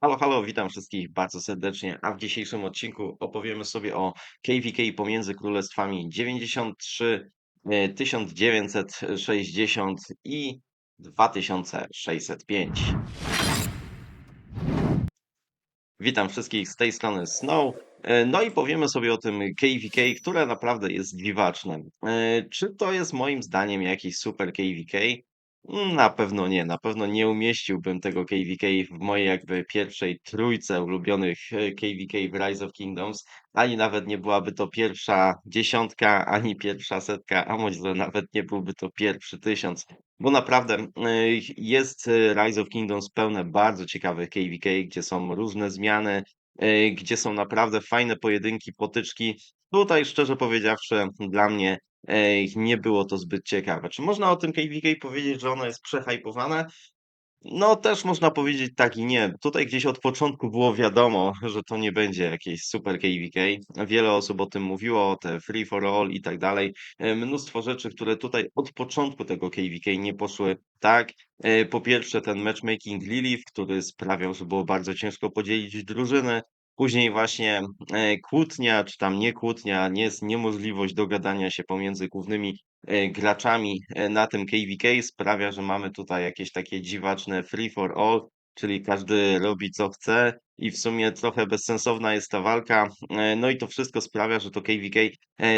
Halo, halo, witam wszystkich bardzo serdecznie, a w dzisiejszym odcinku opowiemy sobie o KVK pomiędzy królestwami 93, e, 1960 i 2605. Witam wszystkich z tej strony Snow. E, No i powiemy sobie o tym KVK, które naprawdę jest dziwaczne. E, Czy to jest moim zdaniem jakiś super KVK? Na pewno nie. Na pewno nie umieściłbym tego KVK w mojej jakby pierwszej trójce ulubionych e, KVK w Rise of Kingdoms, ani nawet nie byłaby to pierwsza dziesiątka, ani pierwsza setka, a może nawet nie byłby to pierwszy tysiąc. Bo naprawdę e, jest e, Rise of Kingdoms pełne bardzo ciekawych KVK, gdzie są różne zmiany, e, gdzie są naprawdę fajne pojedynki, potyczki. Tutaj szczerze powiedziawszy, dla mnie nie było to zbyt ciekawe. Czy można o tym KVK powiedzieć, że ono jest przehypowane? No, też można powiedzieć tak i nie. Tutaj gdzieś od początku było wiadomo, że to nie będzie jakieś super KVK. Wiele osób o tym mówiło, te free for all i tak dalej. E, Mnóstwo rzeczy, które tutaj od początku tego KVK nie poszły tak. E, Po pierwsze, ten matchmaking Lilith, który sprawiał, że było bardzo ciężko podzielić drużyny. Później właśnie e, kłótnia, czy tam nie kłótnia, nie jest niemożliwość dogadania się pomiędzy głównymi e, graczami e, na tym KVK sprawia, że mamy tutaj jakieś takie dziwaczne free for all, czyli każdy robi co chce i w sumie trochę bezsensowna jest ta walka. No i to wszystko sprawia, że to KVK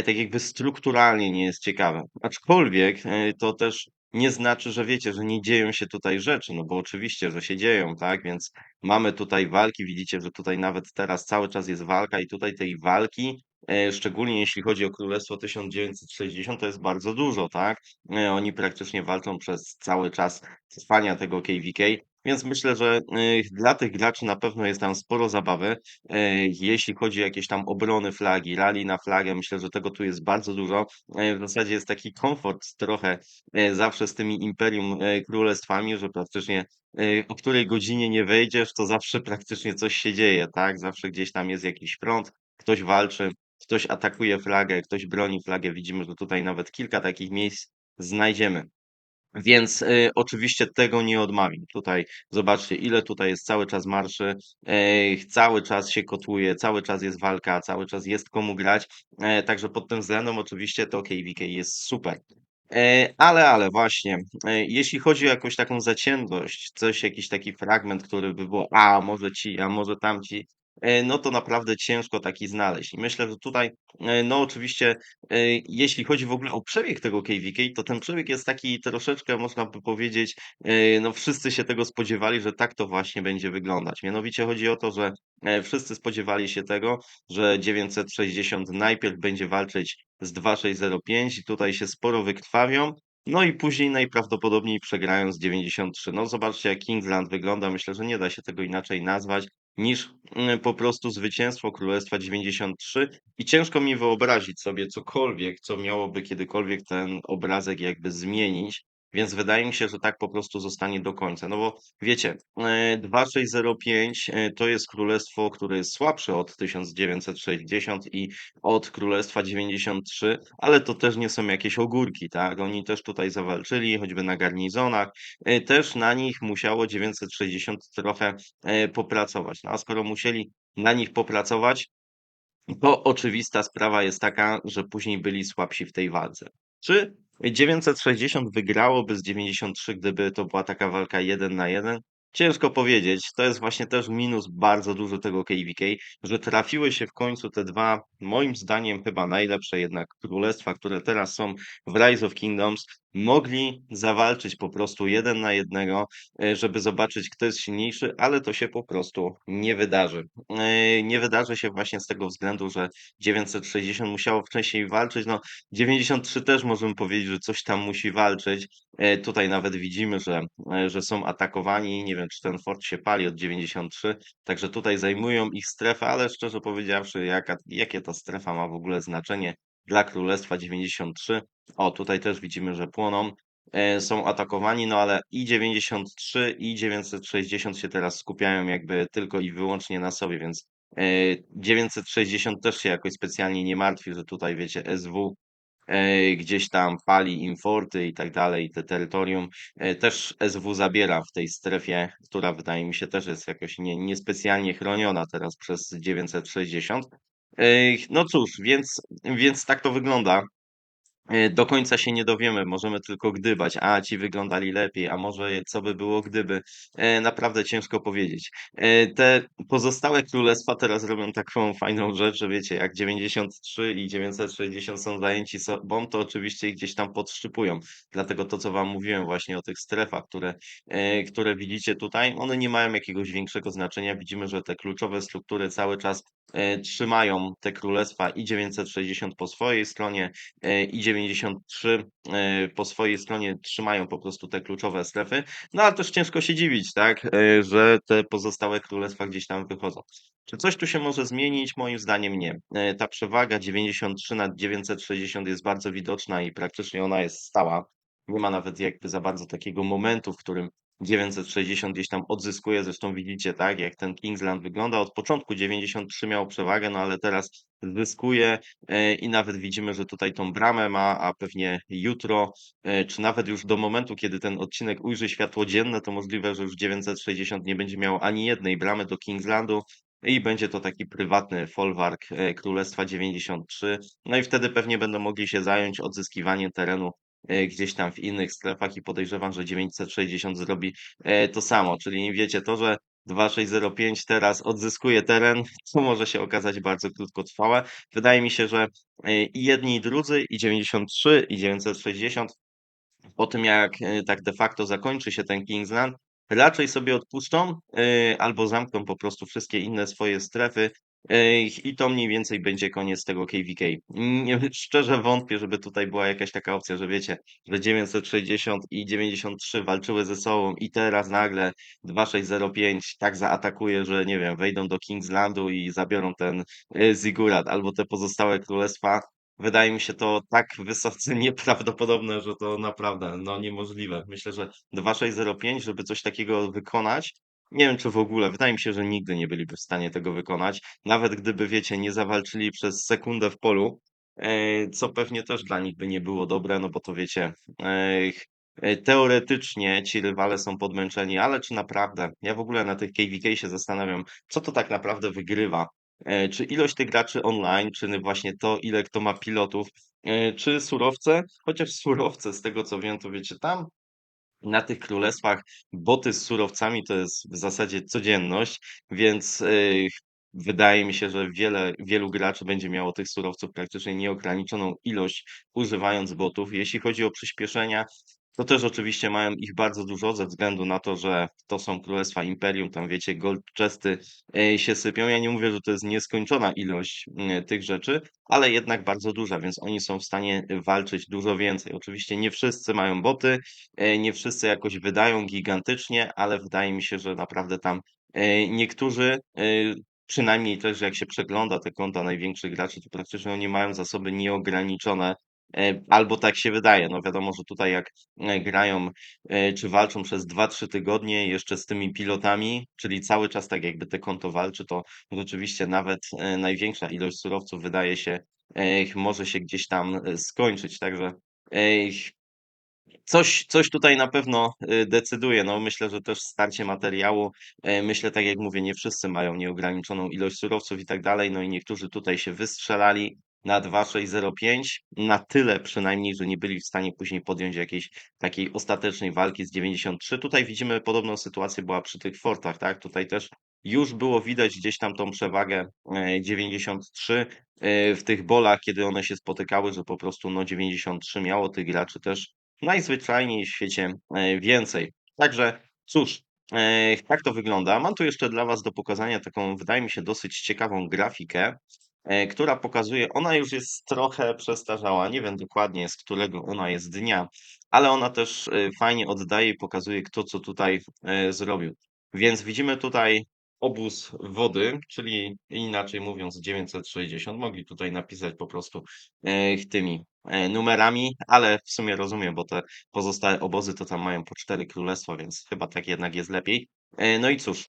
tak jakby strukturalnie nie jest ciekawe. Aczkolwiek to też nie znaczy, że wiecie, że nie dzieją się tutaj rzeczy, no bo oczywiście, że się dzieją, tak? Więc mamy tutaj walki, widzicie, że tutaj nawet teraz cały czas jest walka i tutaj tej walki E, szczególnie jeśli chodzi o Królestwo 1960, to jest bardzo dużo, tak? E, Oni praktycznie walczą przez cały czas trwania tego KVK, więc myślę, że e, dla tych graczy na pewno jest tam sporo zabawy. E, Jeśli chodzi o jakieś tam obrony flagi, rally na flagę, myślę, że tego tu jest bardzo dużo. E, W zasadzie jest taki komfort trochę e, zawsze z tymi imperium królestwami, że praktycznie o której godzinie nie wejdziesz, to zawsze praktycznie coś się dzieje, tak? Zawsze gdzieś tam jest jakiś front, ktoś walczy. Ktoś atakuje flagę, ktoś broni flagę. Widzimy, że tutaj nawet kilka takich miejsc znajdziemy. Więc, y, oczywiście tego nie odmawiam. Tutaj zobaczcie, ile tutaj jest cały czas marszy, cały czas się kotłuje, cały czas jest walka, cały czas jest komu grać. E, także pod tym względem oczywiście to KVK jest super. E, ale, ale właśnie, e, jeśli chodzi o jakąś taką zaciętość, coś, jakiś taki fragment, który by było, a może ci, a może tamci, no to naprawdę ciężko taki znaleźć. I myślę, że tutaj, e, no oczywiście, e, jeśli chodzi w ogóle o przebieg tego KVK, to ten przebieg jest taki troszeczkę, można by powiedzieć, e, no wszyscy się tego spodziewali, że tak to właśnie będzie wyglądać. Mianowicie chodzi o to, że e, wszyscy spodziewali się tego, że 960 najpierw będzie walczyć z 2605 i tutaj się sporo wykrwawią. No i później najprawdopodobniej przegrają z 93. No zobaczcie, jak Kingsland wygląda. Myślę, że nie da się tego inaczej nazwać niż mm, po prostu zwycięstwo Królestwa 93. I ciężko mi wyobrazić sobie cokolwiek, co miałoby kiedykolwiek ten obrazek jakby zmienić. Więc wydaje mi się, że tak po prostu zostanie do końca. No bo wiecie, e, 2605 e, to jest królestwo, które jest słabsze od 1960 i od Królestwa 93, ale to też nie są jakieś ogórki, tak? Oni też tutaj zawalczyli, choćby na garnizonach. E, Też na nich musiało 960 trochę e, popracować. No a skoro musieli na nich popracować, to oczywista sprawa jest taka, że później byli słabsi w tej walce. Czy 960 wygrałoby z 93, gdyby to była taka walka jeden na jeden? Ciężko powiedzieć. To jest właśnie też minus bardzo duży tego KVK, że trafiły się w końcu te dwa, moim zdaniem chyba najlepsze jednak królestwa, które teraz są w Rise of Kingdoms. Mogli zawalczyć po prostu jeden na jednego, e, żeby zobaczyć, kto jest silniejszy, ale to się po prostu nie wydarzy. E, Nie wydarzy się właśnie z tego względu, że 960 musiało wcześniej walczyć. No, 93 też możemy powiedzieć, że coś tam musi walczyć. E, Tutaj nawet widzimy, że, że są atakowani. Nie wiem, czy ten fort się pali od 93. Także tutaj zajmują ich strefę, ale szczerze powiedziawszy, jaka, jakie ta strefa ma w ogóle znaczenie dla Królestwa 93? O, tutaj też widzimy, że płoną. E, Są atakowani, no ale i 93 i 960 się teraz skupiają jakby tylko i wyłącznie na sobie, więc e, 960 też się jakoś specjalnie nie martwi, że tutaj wiecie, SW e, gdzieś tam pali im forty i tak dalej, te terytorium. E, też SW zabiera w tej strefie, która wydaje mi się też jest jakoś nie niespecjalnie chroniona teraz przez 960. No cóż, więc więc tak to wygląda. E, do końca się nie dowiemy, możemy tylko gdybać, a ci wyglądali lepiej, a może co by było gdyby. E, naprawdę ciężko powiedzieć. E, te pozostałe królestwa teraz robią taką fajną rzecz, że wiecie, jak 93 i 960 są zajęci sobą, to oczywiście gdzieś tam podszczypują. Dlatego to, co wam mówiłem właśnie o tych strefach, które, które widzicie tutaj, one nie mają jakiegoś większego znaczenia. Widzimy, że te kluczowe struktury cały czas trzymają te królestwa i 960 po swojej stronie, e, i 93 e, po swojej stronie trzymają po prostu te kluczowe strefy. No ale też ciężko się dziwić, tak, e, że te pozostałe królestwa gdzieś tam wychodzą. Czy coś tu się może zmienić? Moim zdaniem nie. E, Ta przewaga 93 nad 960 jest bardzo widoczna i praktycznie ona jest stała. Nie ma nawet jakby za bardzo takiego momentu, w którym 960 gdzieś tam odzyskuje. Zresztą widzicie, tak, jak ten Kingsland wygląda. Od początku 93 miał przewagę, no ale teraz zyskuje e, i nawet widzimy, że tutaj tą bramę ma, a pewnie jutro, e, czy nawet już do momentu, kiedy ten odcinek ujrzy światło dzienne, to możliwe, że już 960 nie będzie miał ani jednej bramy do Kingslandu. I będzie to taki prywatny folwark e, Królestwa 93. No i wtedy pewnie będą mogli się zająć odzyskiwaniem terenu gdzieś tam w innych strefach i podejrzewam, że 960 zrobi e, to samo. Czyli wiecie, to, że 2605 teraz odzyskuje teren, to może się okazać bardzo krótkotrwałe. Wydaje mi się, że e, i jedni, i drudzy, i 93, i 960 po tym jak e, tak de facto zakończy się ten Kingsland, raczej sobie odpuszczą e, albo zamkną po prostu wszystkie inne swoje strefy e, i to mniej więcej będzie koniec tego KVK. Szczerze wątpię, żeby tutaj była jakaś taka opcja, że wiecie, że 960 i 93 walczyły ze sobą i teraz nagle 2605 tak zaatakuje, że nie wiem, wejdą do Kingslandu i zabiorą ten Zigurat albo te pozostałe królestwa. Wydaje mi się to tak wysoce nieprawdopodobne, że to naprawdę, no, niemożliwe. Myślę, że 2605, żeby coś takiego wykonać, nie wiem, czy w ogóle, wydaje mi się, że nigdy nie byliby w stanie tego wykonać. Nawet gdyby, wiecie, nie zawalczyli przez sekundę w polu, e, co pewnie też dla nich by nie było dobre, no bo to wiecie, e, e, teoretycznie ci rywale są podmęczeni, ale czy naprawdę? Ja w ogóle na tych KVK się zastanawiam, co to tak naprawdę wygrywa czy ilość tych graczy online, czy właśnie to, ile kto ma pilotów, czy surowce? Chociaż surowce, z tego co wiem, to wiecie, tam na tych królestwach boty z surowcami to jest w zasadzie codzienność, więc e, wydaje mi się, że wiele, wielu graczy będzie miało tych surowców praktycznie nieograniczoną ilość, używając botów. Jeśli chodzi o przyspieszenia, to też oczywiście mają ich bardzo dużo ze względu na to, że to są królestwa imperium, tam wiecie, gold chesty e, się sypią. Ja nie mówię, że to jest nieskończona ilość mm, tych rzeczy, ale jednak bardzo duża, więc oni są w stanie walczyć dużo więcej. Oczywiście nie wszyscy mają boty, e, nie wszyscy jakoś wydają gigantycznie, ale wydaje mi się, że naprawdę tam e, niektórzy przynajmniej też jak się przegląda te konta największych graczy, to praktycznie oni mają zasoby nieograniczone E, albo tak się wydaje. No wiadomo, że tutaj jak e, grają e, czy walczą przez 2-3 tygodnie jeszcze z tymi pilotami, czyli cały czas tak jakby te konto walczy, to rzeczywiście nawet największa ilość surowców wydaje się może się gdzieś tam skończyć. Także Coś coś tutaj na pewno, decyduje. No, myślę, że też starcie materiału, e, myślę, tak jak mówię, nie wszyscy mają nieograniczoną ilość surowców i tak dalej, no i niektórzy tutaj się wystrzelali na 2,605, na tyle przynajmniej, że nie byli w stanie później podjąć jakiejś takiej ostatecznej walki z 93. Tutaj widzimy podobną sytuację była przy tych fortach, tak? Tutaj też już było widać gdzieś tam tą przewagę, e, 93, e, w tych bolach, kiedy one się spotykały, że po prostu, no, 93 miało tych graczy też najzwyczajniej w świecie e, więcej. Także cóż, e, tak to wygląda. Mam tu jeszcze dla Was do pokazania taką, wydaje mi się, dosyć ciekawą grafikę, e, która pokazuje, ona już jest trochę przestarzała, nie wiem dokładnie z którego ona jest dnia, ale ona też fajnie oddaje i pokazuje, kto co tutaj zrobił. Więc widzimy tutaj obóz wody, czyli inaczej mówiąc 960. Mogli tutaj napisać po prostu tymi E, numerami, ale w sumie rozumiem, bo te pozostałe obozy to tam mają po cztery królestwa, więc chyba tak jednak jest lepiej. E, no i cóż,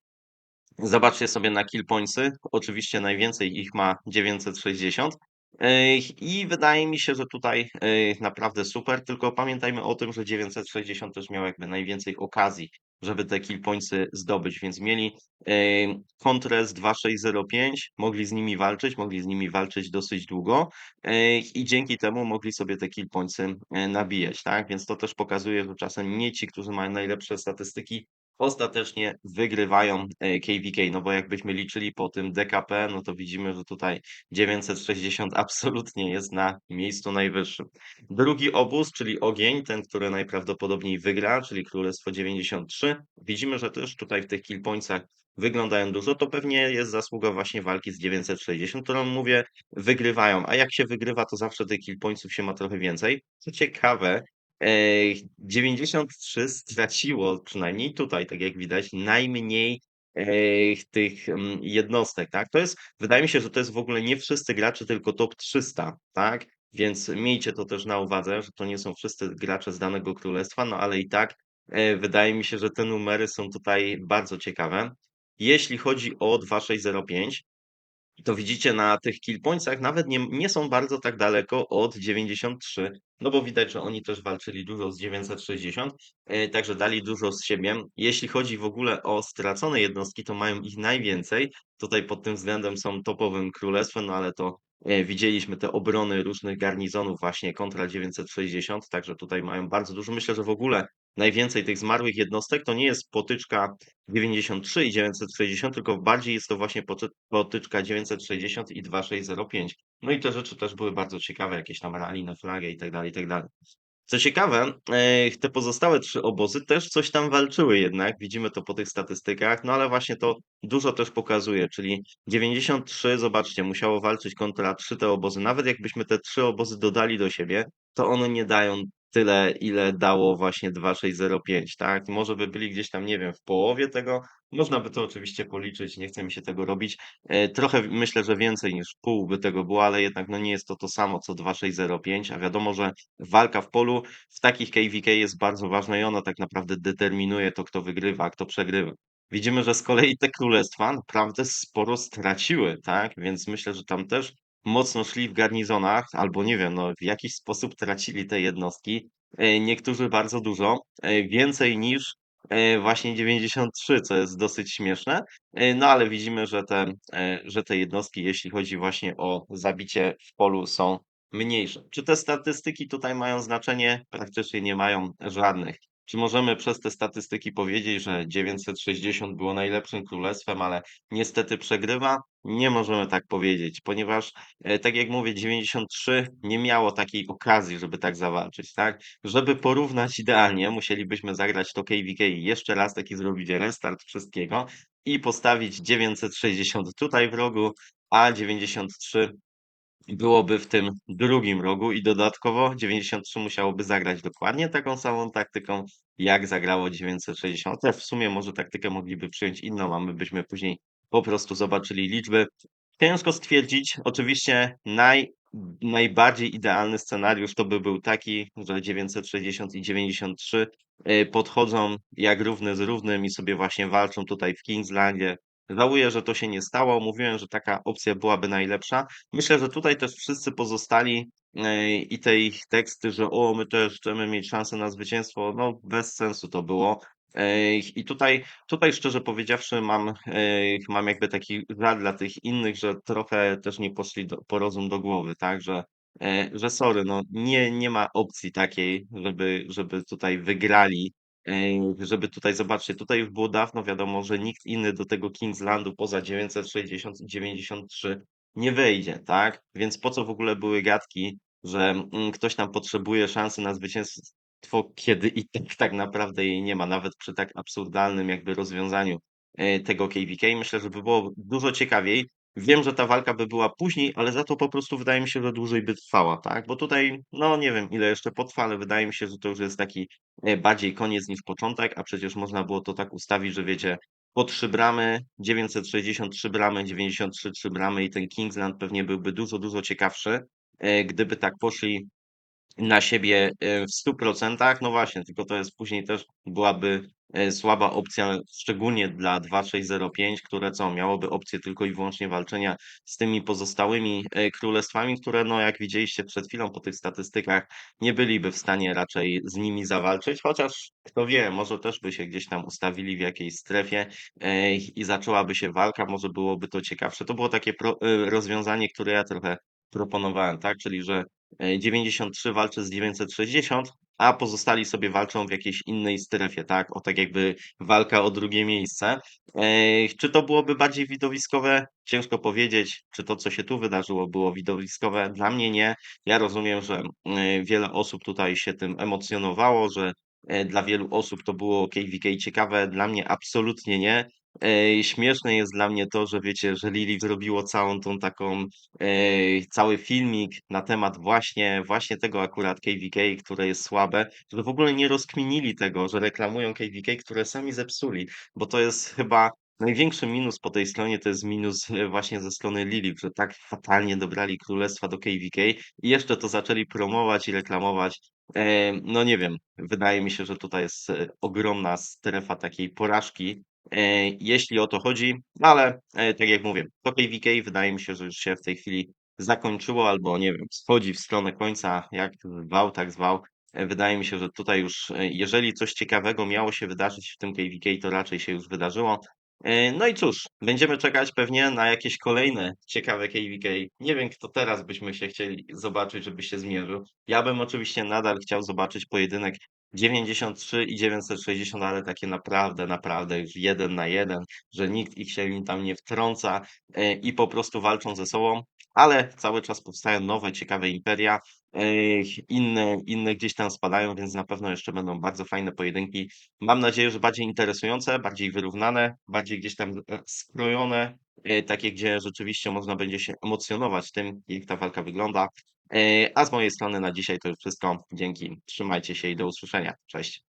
zobaczcie sobie na kill pointsy. Oczywiście najwięcej ich ma 960, Ej, I wydaje mi się, że tutaj ej, naprawdę super, tylko pamiętajmy o tym, że 960 też miał jakby najwięcej okazji, żeby te kill pointsy zdobyć, więc mieli kontrę z 2605, mogli z nimi walczyć, mogli z nimi walczyć dosyć długo ej, i dzięki temu mogli sobie te kill pointsy e, nabijać, tak? Więc to też pokazuje, że czasem nie ci, którzy mają najlepsze statystyki, ostatecznie wygrywają e, KVK, no bo jakbyśmy liczyli po tym DKP, no to widzimy, że tutaj 960 absolutnie jest na miejscu najwyższym. Drugi obóz, czyli ogień, ten, który najprawdopodobniej wygra, czyli Królestwo 93. Widzimy, że też tutaj w tych kill pointsach wyglądają dużo, to pewnie jest zasługa właśnie walki z 960, którą mówię, wygrywają. A jak się wygrywa, to zawsze tych kill pointsów się ma trochę więcej. Co ciekawe, 93 straciło, przynajmniej tutaj, tak jak widać, najmniej ej, tych mm, jednostek, tak? To jest, wydaje mi się, że to jest w ogóle nie wszyscy gracze, tylko top 300, tak? Więc miejcie to też na uwadze, że to nie są wszyscy gracze z danego królestwa, no ale i tak e, wydaje mi się, że te numery są tutaj bardzo ciekawe. Jeśli chodzi o 2605, to widzicie na tych kill pointsach nawet nie, nie są bardzo tak daleko od 93, no bo widać, że oni też walczyli dużo z 960, e, także dali dużo z siebie. Jeśli chodzi w ogóle o stracone jednostki, to mają ich najwięcej. Tutaj pod tym względem są topowym królestwem, no ale to e, widzieliśmy te obrony różnych garnizonów właśnie kontra 960, także tutaj mają bardzo dużo. Myślę, że w ogóle najwięcej tych zmarłych jednostek to nie jest potyczka 93 i 960, tylko bardziej jest to właśnie poty- potyczka 960 i 2605. No i te rzeczy też były bardzo ciekawe, jakieś tam rally na flagę i tak dalej, i tak dalej. Co ciekawe, e, te pozostałe trzy obozy też coś tam walczyły jednak, widzimy to po tych statystykach, no ale właśnie to dużo też pokazuje, czyli 93, zobaczcie, musiało walczyć kontra trzy te obozy. Nawet jakbyśmy te trzy obozy dodali do siebie, to one nie dają tyle, ile dało właśnie 2605, tak? Może by byli gdzieś tam, nie wiem, w połowie tego, można by to oczywiście policzyć, nie chce mi się tego robić. E, Trochę myślę, że więcej niż pół by tego było, ale jednak no nie jest to to samo co 2605, a wiadomo, że walka w polu w takich KVK jest bardzo ważna i ona tak naprawdę determinuje to, kto wygrywa, a kto przegrywa. Widzimy, że z kolei te królestwa naprawdę sporo straciły, tak? Więc myślę, że tam też mocno szli w garnizonach, albo nie wiem, no w jakiś sposób tracili te jednostki. E, Niektórzy bardzo dużo, e, więcej niż e, właśnie 93, co jest dosyć śmieszne. No ale widzimy, że te, że te jednostki, jeśli chodzi właśnie o zabicie w polu, są mniejsze. Czy te statystyki tutaj mają znaczenie? Praktycznie nie mają żadnych. Czy możemy przez te statystyki powiedzieć, że 960 było najlepszym królestwem, ale niestety przegrywa? Nie możemy tak powiedzieć, ponieważ, e, tak jak mówię, 93 nie miało takiej okazji, żeby tak zawalczyć, tak? Żeby porównać idealnie, musielibyśmy zagrać to KVK jeszcze raz, taki zrobić restart wszystkiego i postawić 960 tutaj w rogu, a 93 byłoby w tym drugim rogu i dodatkowo 93 musiałoby zagrać dokładnie taką samą taktyką, jak zagrało 960. Też w sumie może taktykę mogliby przyjąć inną, a my byśmy później po prostu zobaczyli liczby. Ciężko stwierdzić. Oczywiście naj, najbardziej idealny scenariusz to by był taki, że 960 i 93 y, podchodzą jak równy z równym i sobie właśnie walczą tutaj w Kingslandzie. Żałuję, że to się nie stało. Mówiłem, że taka opcja byłaby najlepsza. Myślę, że tutaj też wszyscy pozostali e, i te ich teksty, że o, my też chcemy mieć szansę na zwycięstwo, no bez sensu to było. E, I tutaj, tutaj szczerze powiedziawszy, mam, e, mam jakby taki żal dla tych innych, że trochę też nie poszli do, po rozum do głowy, tak, że, że sorry, no nie, nie ma opcji takiej, żeby, żeby tutaj wygrali żeby tutaj zobaczcie, tutaj już było dawno wiadomo, że nikt inny do tego Kingslandu poza 960 i 93 nie wejdzie, tak? Więc po co w ogóle były gadki, że mm, ktoś tam potrzebuje szansy na zwycięstwo, kiedy i tak tak naprawdę jej nie ma, nawet przy tak absurdalnym jakby rozwiązaniu e, tego KVK. Myślę, że by było dużo ciekawiej. Wiem, że ta walka by była później, ale za to po prostu wydaje mi się, że dłużej by trwała, tak? Bo tutaj, no nie wiem ile jeszcze potrwa, ale wydaje mi się, że to już jest taki e, bardziej koniec niż początek, a przecież można było to tak ustawić, że wiecie, po trzy bramy, 963 bramy, 93 trzy bramy i ten Kingsland pewnie byłby dużo, dużo ciekawszy, e, gdyby tak poszli na siebie, e, w 100%. No właśnie, tylko to jest później też byłaby, e, słaba opcja, szczególnie dla 2605, które co, miałoby opcję tylko i wyłącznie walczenia z tymi pozostałymi, e, królestwami, które no jak widzieliście przed chwilą po tych statystykach, nie byliby w stanie raczej z nimi zawalczyć, chociaż kto wie, może też by się gdzieś tam ustawili w jakiejś strefie, i zaczęłaby się walka, może byłoby to ciekawsze. To było takie rozwiązanie, które ja trochę proponowałem, tak, czyli że, e, 93 walczy z 960, a pozostali sobie walczą w jakiejś innej strefie, tak, o tak jakby walka o drugie miejsce. Ej, czy to byłoby bardziej widowiskowe? Ciężko powiedzieć, czy to, co się tu wydarzyło, było widowiskowe. Dla mnie nie. Ja rozumiem, że, mm, wiele osób tutaj się tym emocjonowało, że, e, dla wielu osób to było KVK ciekawe, dla mnie absolutnie nie. Ej, śmieszne jest dla mnie to, że wiecie, że Lilith zrobiło całą tą taką, cały filmik na temat właśnie właśnie tego akurat KVK, które jest słabe, że w ogóle nie rozkminili tego, że reklamują KVK, które sami zepsuli, bo to jest chyba największy minus po tej stronie, to jest minus, e, właśnie ze strony Lilith, że tak fatalnie dobrali królestwa do KVK i jeszcze to zaczęli promować i reklamować. No nie wiem, wydaje mi się, że tutaj jest, e, ogromna strefa takiej porażki, jeśli o to chodzi, no ale, e, tak jak mówię, to KVK wydaje mi się, że już się w tej chwili zakończyło albo nie wiem, schodzi w stronę końca, jak zwał, tak zwał. E, wydaje mi się, że tutaj już, e, jeżeli coś ciekawego miało się wydarzyć w tym KVK, to raczej się już wydarzyło. E, no i cóż, będziemy czekać pewnie na jakieś kolejne ciekawe KVK. Nie wiem, kto teraz byśmy się chcieli zobaczyć, żeby się zmierzył. Ja bym oczywiście nadal chciał zobaczyć pojedynek 93 i 960, ale takie naprawdę, naprawdę już 1 na 1, że nikt ich się tam nie wtrąca, e, i po prostu walczą ze sobą, ale cały czas powstają nowe, ciekawe imperia, e, inne inne gdzieś tam spadają, więc na pewno jeszcze będą bardzo fajne pojedynki. Mam nadzieję, że bardziej interesujące, bardziej wyrównane, bardziej gdzieś tam, e, skrojone, takie, gdzie rzeczywiście można będzie się emocjonować tym, jak ta walka wygląda. E, a z mojej strony na dzisiaj to już wszystko. Dzięki, trzymajcie się i do usłyszenia. Cześć.